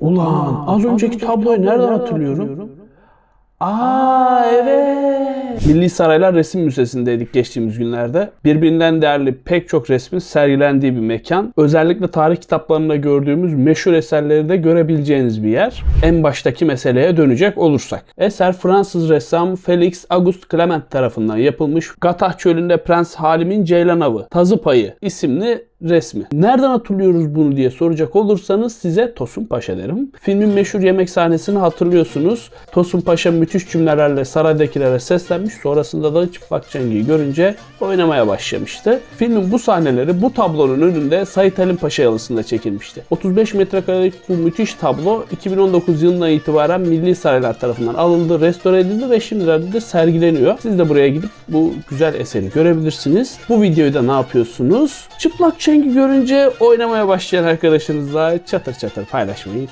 Ulan az önceki tabloyu nereden hatırlıyorum? Aa evet. Milli Saraylar Resim Müzesi'ndeydik geçtiğimiz günlerde. Birbirinden değerli pek çok resmin sergilendiği bir mekan. Özellikle tarih kitaplarında gördüğümüz meşhur eserleri de görebileceğiniz bir yer. En baştaki meseleye dönecek olursak. Eser Fransız ressam Felix Auguste Clement tarafından yapılmış Gatah Çölü'nde Prens Halim'in Ceylan Avı, Tazı Payı isimli resmi. Nereden hatırlıyoruz bunu diye soracak olursanız size Tosun Paşa derim. Filmin meşhur yemek sahnesini hatırlıyorsunuz. Tosun Paşa müthiş cümlelerle saraydakilere seslenmiş. Sonrasında da çıplak cengiyi görünce oynamaya başlamıştı. Filmin bu sahneleri bu tablonun önünde Sait Halim Paşa yalısında çekilmişti. 35 metrekarelik bu müthiş tablo 2019 yılından itibaren Milli Saraylar tarafından alındı, restore edildi ve şimdilerde de sergileniyor. Siz de buraya gidip bu güzel eseri görebilirsiniz. Bu videoyu da ne yapıyorsunuz? Çıplak çengi görünce oynamaya başlayan arkadaşınızla çatır çatır paylaşmayı